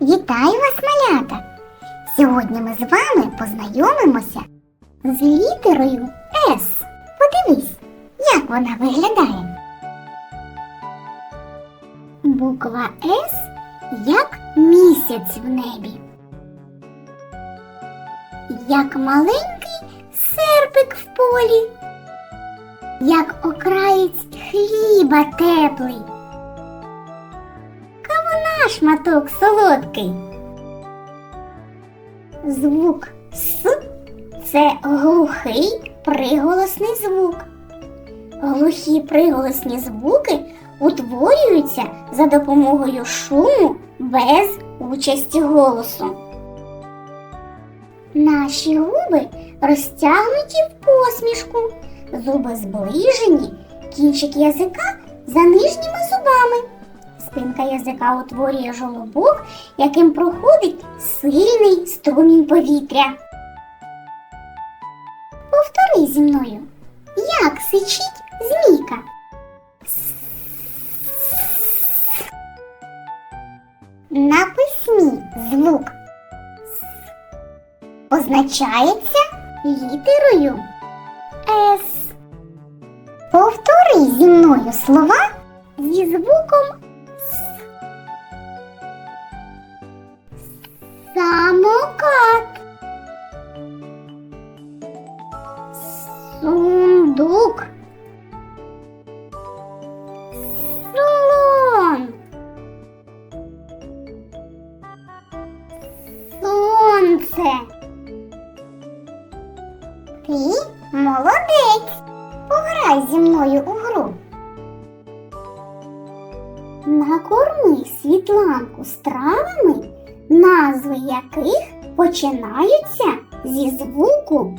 Вітаю вас, малята! Сьогодні ми з вами познайомимося з літерою С. Подивись, як вона виглядає. Буква С як місяць в небі. Як маленький серпик в полі, як окраєць хліба теплий. Кавуна шматок солодкий. Звук С це глухий приголосний звук. Глухі приголосні звуки утворюються за допомогою шуму без участі голосу. Наші губи розтягнуті в посмішку, зуби зближені, кінчик язика за нижніми зубами. Спинка язика утворює жолобок, яким проходить сильний струмінь повітря. Повтори зі мною, як сичить змійка. На письмі звук «с» позначається літерою С. Повтори зі мною слова зі звуком Сундук. Слон. Сонце. Ти молодець. Пограй зі мною у гру. Накорми світланку стравами, назви яких починаються зі звуку